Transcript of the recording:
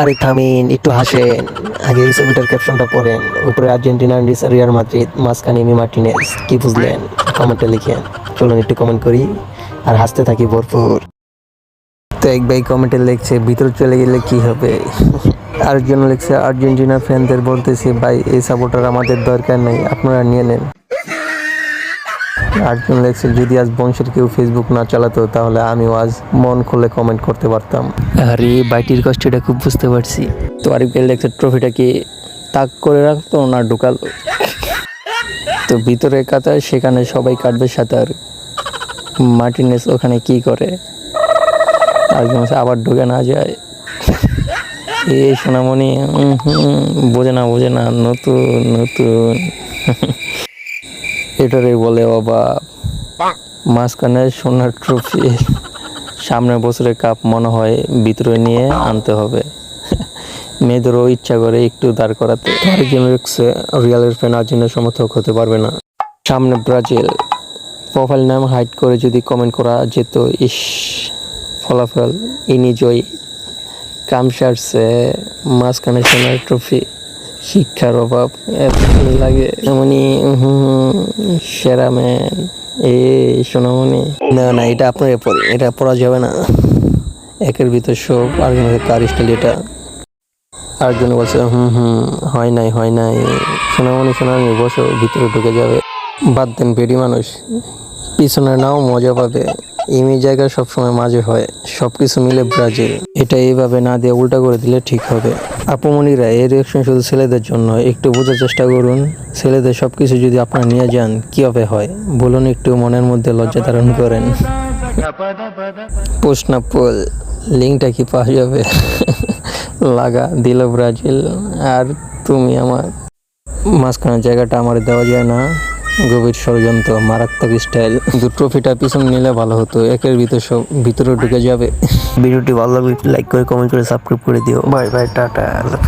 আরে থামিন, একটু হাসেন। আগে এই ছবিটার ক্যাপশনটা পড়েন। উপরে আর্জেন্টিনা রিয়াল মাদ্রিদ, মাঝখানে মি মার্টিনেজ। কি বুঝলেন? কমেন্টে লিখেন। চলুন একটু কমেন্ট করি। আর হাসতে থাকি ভরপুর। তো এক ভাই কমেন্টে লিখছে, ভিতর চলে গেলে কি হবে? আরেকজন লিখছে, আর্জেন্টিনা ফ্যানদের বলতেছি, ভাই, এই সাপোর্টার আমাদের দরকার নেই। আপনারা নিয়ে নেন। আরেকজন লিখছে, যদি আজ বংশের কেউ ফেসবুক না চালাতো, তাহলে আমিও আজ মন খুলে কমেন্ট করতে পারতাম। আরে, বাইটির কষ্টটা খুব বুঝতে পারছি। তো আরিফ লিখছে ট্রফিটা কি তাক করে রাখতো না ঢুকালো? তো ভিতরে কাতার সেখানে সবাই কাটবে সাঁতার মার্টিনেস ওখানে কি করে? আরেকজন আবার ঢুকে না যায়? এই সোনামণি বোঝে না বোঝে না, নতুন নতুন। এটারে বলে অভাব মাঝখানে সোনার ট্রফি। সামনের বছরের কাপ মনে হয় ভিতরে নিয়ে আনতে হবে। মেয়েদেরও ইচ্ছা করে একটু দাঁড় করাতে। রিয়ালের ফ্যান আর্জেন্টিনার সমর্থক হতে পারবে না। সামনে ব্রাজিল। প্রোফাইল নাম হাইড করে যদি কমেন্ট করা যেত ইস ফলাফল ইনি জয়ী। কাম সারছে মাঝখানে সোনার ট্রফি। শিক্ষার অভাব এত ভালো লাগে এমনই সেরা ম্যান, এ সোনামণি। না না, এটা আপনার পরে, এটা পড়া যাবে না। একের ভিতর সব, আর কার স্টাইল এটা। আরেকজন বলছে, হুম হুম, হয় নাই হয় নাই। সোনামণি সোনামণি, বসো, ভিতরে ঢুকে যাবে। বাদ দেন বেডি মানুষ পিছনে নাও মজা পাবে। ইমি জায়গা সবসময় মাঝে হয়, সবকিছু মিলে ব্রাজিল। এটা এইভাবে না দিয়ে উল্টা করে দিলে ঠিক হবে। আপুমনিরা এই রিয়াকশন শুধু ছেলেদের জন্য। একটু বোঝার চেষ্টা করুন, ছেলেদের সবকিছু যদি আপনারা নিয়ে যান, কীভাবে হয়? বলুন, একটু মনের মধ্যে লজ্জা ধারণ করেন। পোস্ট না লিঙ্কটা কি পাওয়া যাবে? লাগা দিল ব্রাজিল, আর তুমি আমার মাঝখানের জায়গাটা আমার দেওয়া যায় না। গভীর ষড়যন্ত্র, মারাত্মক স্টাইল কিন্তু ট্রফিটা পিছন নিলে ভালো হতো, একের ভিতর সব, ভিতরে ঢুকে যাবে। ভিডিওটি ভালো লাগলে লাইক করে কমেন্ট করে সাবস্ক্রাইব করে দিও। বাই বাই, টাটা, আল্লাহ